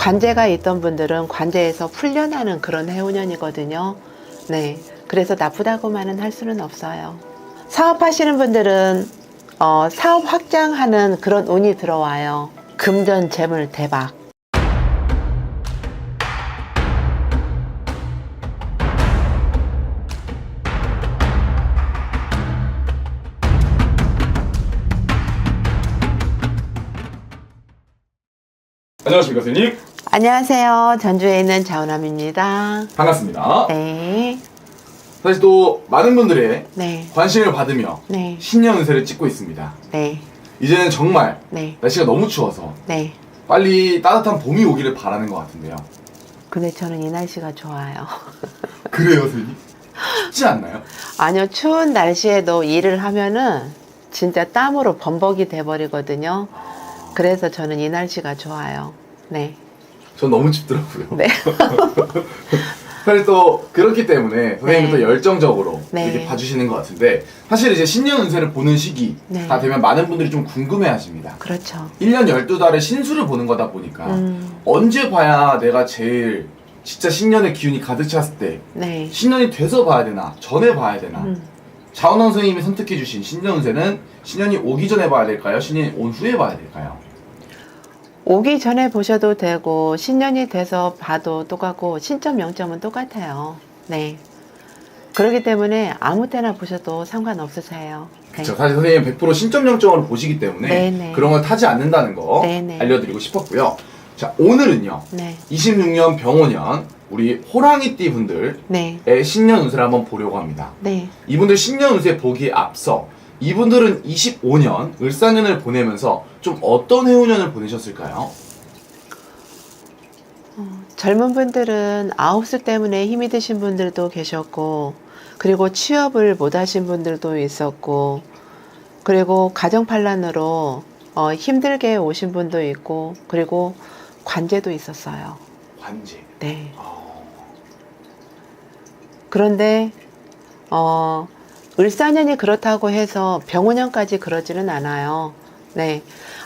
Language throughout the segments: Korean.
관제가 있던 분들은 관제에서 풀려나는 그런 해운년이거든요. 네. 그래서 나쁘다고만은 할 수는 없어요. 사업하시는 분들은 어, 사업 확장하는 그런 운이 들어와요. 금전 재물 대박. 안녕하십니까 선생님 안녕하세요. 전주에 있는 자원함입니다. 반갑습니다 네. 사실 또 많은 분들의 네. 관심을 받으며 네. 신년 운세를 찍고 있습니다 네. 이제는 정말 네. 날씨가 너무 추워서 네. 빨리 따뜻한 봄이 오기를 바라는 것 같은데요 근데 저는 이 날씨가 좋아요. 그래요 선생님? 춥지 않나요? 아니요, 추운 날씨에도 일을 하면은 진짜 땀으로 범벅이 돼버리거든요. 그래서 저는 이 날씨가 좋아요. 네. 전 너무 춥더라고요 네. 사실 또 그렇기 때문에 선생님이 네. 또 열정적으로 네. 이렇게 봐주시는 것 같은데 사실 이제 신년 운세를 보는 시기 네. 다 되면 많은 분들이 좀 궁금해 하십니다 그렇죠. 1년 12달에 신수를 보는 거다 보니까 음, 언제 봐야 내가 제일 진짜 신년의 기운이 가득 찼을 때 네. 신년이 돼서 봐야 되나 전에 봐야 되나 음, 자원원 선생님이 선택해 주신 신년 운세는 신년이 오기 전에 봐야 될까요? 신년이 온 후에 봐야 될까요? 오기 전에 보셔도 되고, 신년이 돼서 봐도 똑같고, 신점, 영점은 똑같아요. 네. 그렇기 때문에 아무 때나 보셔도 상관없으세요. 네. 그렇죠. 사실 선생님 100% 신점 영점으로 보시기 때문에 네네. 그런 걸 타지 않는다는 거 네네. 알려드리고 싶었고요. 자 오늘은요 네. 26년 병원년 우리 호랑이띠 분들의 네. 신년 운세를 한번 보려고 합니다. 네. 이분들 신년 운세 보기에 앞서 이분들은 25년 을사년을 보내면서 좀 어떤 해운년을 보내셨을까요? 젊은 분들은 아홉수 때문에 힘이 드신 분들도 계셨고, 그리고 취업을 못 하신 분들도 있었고, 그리고 가정판란으로 어, 힘들게 오신 분도 있고, 그리고 관제도 있었어요. 관제. 네. 어, 그런데, 어, 을사년이 그렇다고 해서 병원년까지 그러지는 않아요. 네.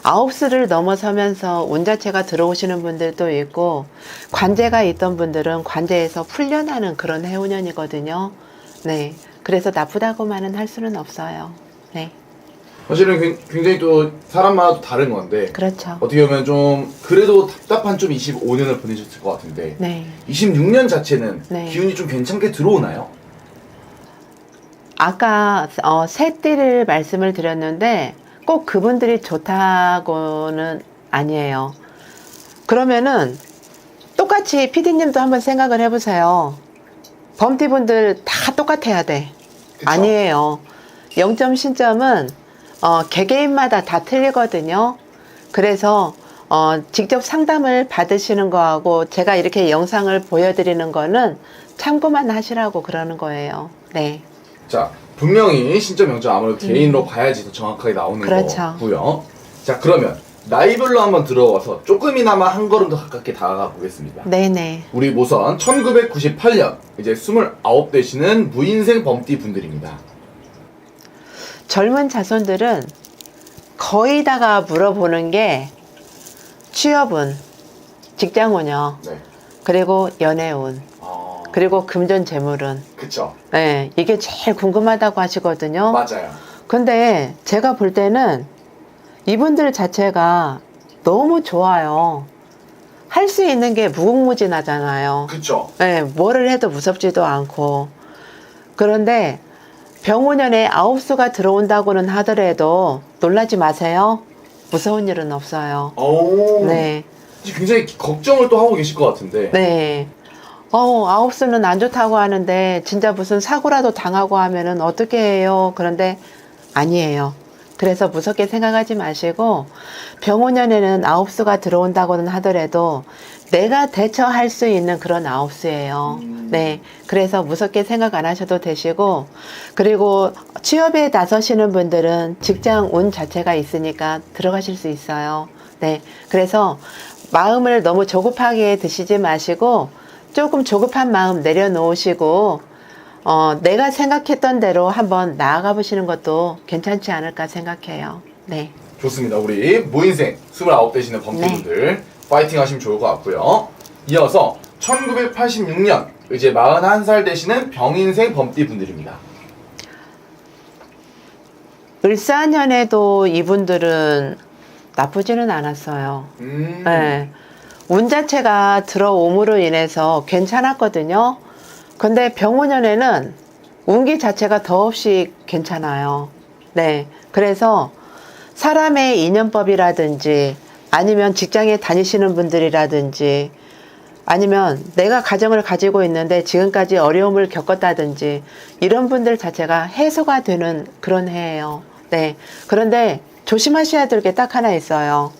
아홉 수를 넘어서면서 운 자체가 들어오시는 분들도 있고, 관제가 있던 분들은 관제에서 풀려나는 그런 해운년이거든요. 네. 그래서 나쁘다고만은 할 수는 없어요. 네. 사실은 굉- 굉장히 또 사람마다 또 다른 건데 그렇죠. 어떻게 보면 좀 그래도 답답한 좀 25년을 보내셨을 것 같은데 네. 26년 자체는 네. 기운이 좀 괜찮게 들어오나요? 아까 어, 새 띠를 말씀을 드렸는데 꼭 그분들이 좋다고는 아니에요. 그러면은 똑같이 피디님도 한번 생각을 해보세요. 범띠분들 다 똑같아야 돼. 그쵸? 아니에요. 0점 신점은 어, 개개인마다 다 틀리거든요. 그래서 어, 직접 상담을 받으시는 거하고 제가 이렇게 영상을 보여드리는 거는 참고만 하시라고 그러는 거예요. 네. 자 분명히 신점 영점 아무래도 개인으로 봐야지 더 정확하게 나오는 음. 그렇죠. 거고요. 자 그러면 나이별로 한번 들어와서 조금이나마 한 걸음 더 가깝게 다가가 보겠습니다. 네네. 우리 모선 1998년 이제 29 되시는 무인생 범띠 분들입니다. 젊은 자손들은 거의 다가 물어보는 게 취업운, 직장운요, 네. 그리고 연애운, 어... 그리고 금전 재물운. 그쵸. 네, 이게 제일 궁금하다고 하시거든요. 맞아요. 근데 제가 볼 때는 이분들 자체가 너무 좋아요. 할 수 있는 게 무궁무진하잖아요. 그쵸. 네, 뭐를 해도 무섭지도 않고. 그런데 병원년에 아홉 수가 들어온다고는 하더라도 놀라지 마세요. 무서운 일은 없어요. 오. 네, 굉장히 걱정을 또 하고 계실 것 같은데. 네. 어, 아홉 수는 안 좋다고 하는데 진짜 무슨 사고라도 당하고 하면은 어떻게 해요? 그런데 아니에요. 그래서 무섭게 생각하지 마시고 병원년에는 아홉 수가 들어온다고는 하더라도 내가 대처할 수 있는 그런 아홉 수예요. 음. 네. 그래서 무섭게 생각 안 하셔도 되시고 그리고 취업에 나서시는 분들은 직장 운 자체가 있으니까 들어가실 수 있어요. 네. 그래서 마음을 너무 조급하게 드시지 마시고 조금 조급한 마음 내려놓으시고 어, 내가 생각했던 대로 한번 나아가 보시는 것도 괜찮지 않을까 생각해요. 네. 좋습니다. 우리 무인생 29 되시는 범띠분들 파이팅 하시면 좋을 것 같고요. 이어서 1986년 이제 41살 되시는 병인생 범띠 분들입니다. 을사년에도 이분들은 나쁘지는 않았어요. 음. 네. 운 자체가 들어옴으로 인해서 괜찮았거든요. 근데 병원년에는 운기 자체가 더없이 괜찮아요. 네. 그래서 사람의 인연법이라든지 아니면 직장에 다니시는 분들이라든지 아니면 내가 가정을 가지고 있는데 지금까지 어려움을 겪었다든지 이런 분들 자체가 해소가 되는 그런 해예요. 네. 그런데 조심하셔야 될 게 딱 하나 있어요.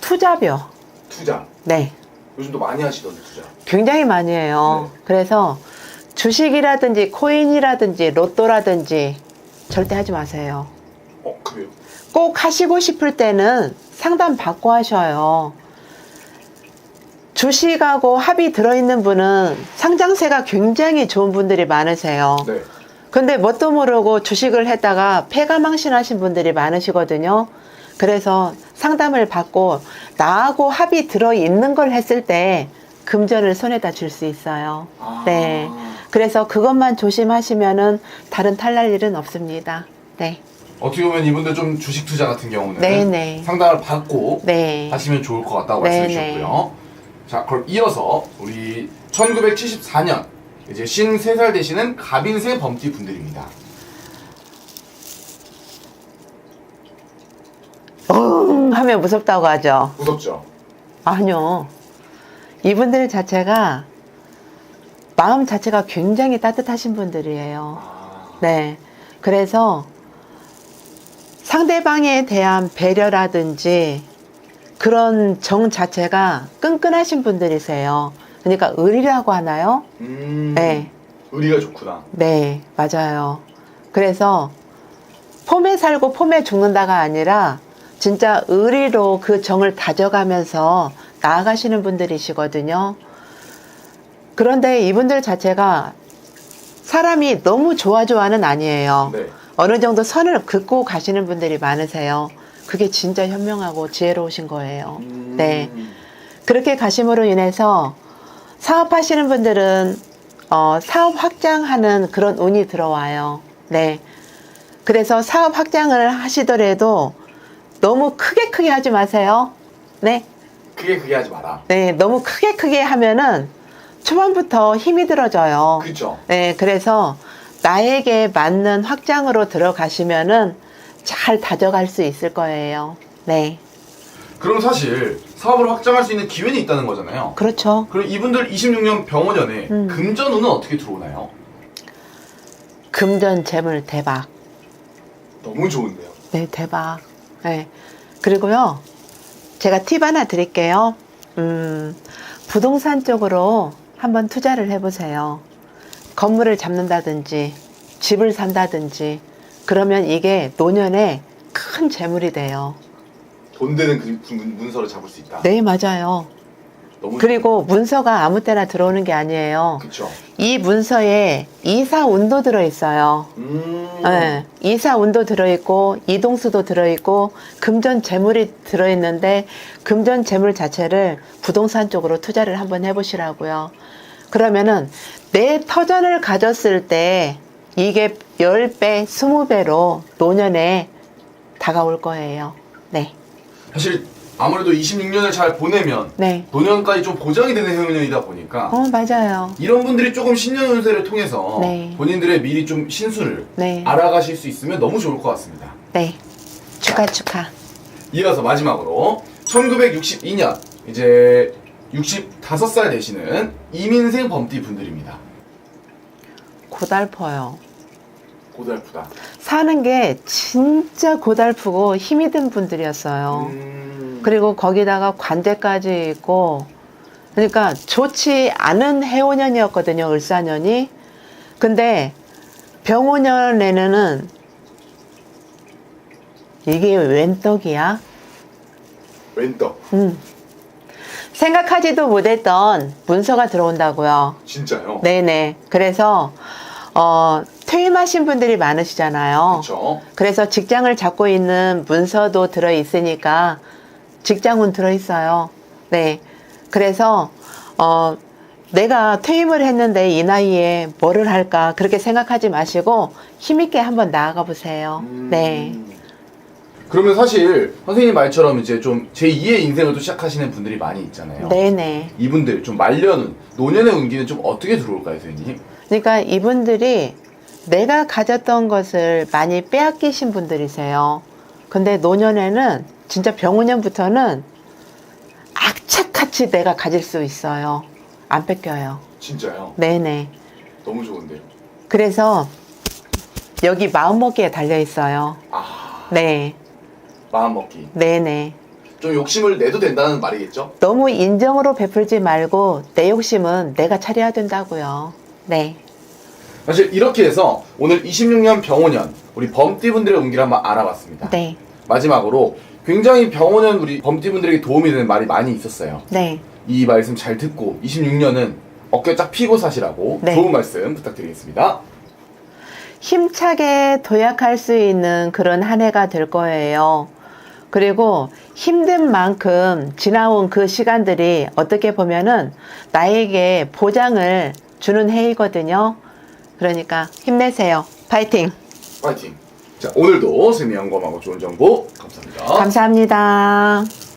투자벼. 투자. 네. 요즘도 많이 하시던데 투자. 굉장히 많이 해요. 그래서 주식이라든지 코인이라든지 로또라든지 절대 하지 마세요. 어 그래요? 꼭 하시고 싶을 때는 상담 받고 하셔요. 주식하고 합이 들어있는 분은 상장세가 굉장히 좋은 분들이 많으세요. 네. 근데 뭣도 모르고 주식을 했다가 폐가망신하신 분들이 많으시거든요. 그래서 상담을 받고 나하고 합이 들어 있는 걸 했을 때 금전을 손에다 줄 수 있어요. 아. 네. 그래서 그것만 조심하시면은 다른 탈날 일은 없습니다. 네. 어떻게 보면 이분들 좀 주식 투자 같은 경우는 네네. 상담을 받고 네. 하시면 좋을 것 같다고 네네. 말씀해 주셨고요. 자, 그럼 이어서 우리 1974년 이제 53살 되시는 갑인생 범띠 분들입니다. 응 하면 무섭다고 하죠. 무섭죠? 아니요. 이분들 자체가 마음 자체가 굉장히 따뜻하신 분들이에요. 아, 네. 그래서 상대방에 대한 배려라든지 그런 정 자체가 끈끈하신 분들이세요. 그러니까 의리라고 하나요? 음, 네. 의리가 좋구나. 네, 맞아요. 그래서 폼에 살고 폼에 죽는다가 아니라 진짜 의리로 그 정을 다져가면서 나아가시는 분들이시거든요. 그런데 이분들 자체가 사람이 너무 좋아 좋아는 아니에요. 네. 어느 정도 선을 긋고 가시는 분들이 많으세요. 그게 진짜 현명하고 지혜로우신 거예요. 음, 네. 그렇게 가심으로 인해서 사업하시는 분들은 어, 사업 확장하는 그런 운이 들어와요. 네. 그래서 사업 확장을 하시더라도 너무 크게 크게 하지 마세요. 네. 크게 크게 하지 마라. 네. 너무 크게 크게 하면은 초반부터 힘이 들어져요. 그죠? 네. 그래서 나에게 맞는 확장으로 들어가시면은 잘 다져갈 수 있을 거예요. 네. 그럼 사실 사업을 확장할 수 있는 기회는 있다는 거잖아요. 그렇죠. 그럼 이분들 26년 병원연에 음. 금전운은 어떻게 들어오나요? 금전 재물 대박. 너무 좋은데요. 네, 대박. 네. 그리고요, 제가 팁 하나 드릴게요. 음, 부동산 쪽으로 한번 투자를 해보세요. 건물을 잡는다든지, 집을 산다든지, 그러면 이게 노년에 큰 재물이 돼요. 돈 되는 그 문- 문서를 잡을 수 있다. 네, 맞아요. 너무 그리고 문서가 아무 때나 들어오는 게 아니에요. 그렇죠. 이 문서에 이사 운도 들어 있어요. 음. 네, 이사 운도 들어있고 이동수도 들어있고 금전 재물이 들어있는데 금전 재물 자체를 부동산 쪽으로 투자를 한번 해보시라고요. 그러면은 내 터전을 가졌을 때 이게 10배, 20배로 노년에 다가올 거예요. 네. 사실 아무래도 26년을 잘 보내면 네. 노년까지 좀 보장이 되는 해운년이다 보니까 어, 맞아요. 이런 분들이 조금 신년 운세를 통해서 네. 본인들의 미리 좀 신수를 네. 알아가실 수 있으면 너무 좋을 것 같습니다. 네. 축하, 축하. 이어서 마지막으로 1962년 이제 65살 되시는 이민생 범띠 분들입니다. 고달퍼요. 고달프다. 사는 게 진짜 고달프고 힘이 든 분들이었어요. 음. 그리고 거기다가 관대까지 있고 그러니까 좋지 않은 해오년이었거든요 을사년이 근데 병오년에는 이게 웬 떡이야? 왼떡. 음. 생각하지도 못했던 문서가 들어온다고요 진짜요? 네네 그래서 어, 퇴임하신 분들이 많으시잖아요 그렇죠. 그래서 직장을 잡고 있는 문서도 들어 있으니까 직장운 들어 있어요. 네. 그래서, 어, 내가 퇴임을 했는데 이 나이에 뭐를 할까 그렇게 생각하지 마시고 힘 있게 한번 나아가 보세요. 음. 네. 그러면 사실 선생님 말처럼 이제 좀 제2의 인생을 또 시작하시는 분들이 많이 있잖아요. 네네. 이분들 좀 말년운, 노년의 운기는 좀 어떻게 들어올까요, 선생님? 그러니까 이분들이 내가 가졌던 것을 많이 빼앗기신 분들이세요. 근데 노년에는 진짜 병원년부터는 악착같이 내가 가질 수 있어요. 안 뺏겨요. 진짜요? 네네. 너무 좋은데요. 그래서 여기 마음먹기에 달려 있어요. 아, 네. 마음 먹기. 네네. 좀 욕심을 내도 된다는 말이겠죠? 너무 인정으로 베풀지 말고 내 욕심은 내가 차려야 된다고요. 네. 사실 이렇게 해서 오늘 26년 병원년 우리 범띠분들의 운기를 한번 알아봤습니다. 네. 마지막으로 굉장히 병원년 우리 범띠분들에게 도움이 되는 말이 많이 있었어요. 네. 이 말씀 잘 듣고 26년은 어깨 쫙 피고 사시라고 네. 좋은 말씀 부탁드리겠습니다. 힘차게 도약할 수 있는 그런 한 해가 될 거예요. 그리고 힘든 만큼 지나온 그 시간들이 어떻게 보면은 나에게 보장을 주는 해이거든요. 그러니까 힘내세요. 파이팅! 파이팅! 자, 오늘도 세미 영검하고 좋은 정보 감사합니다. 감사합니다.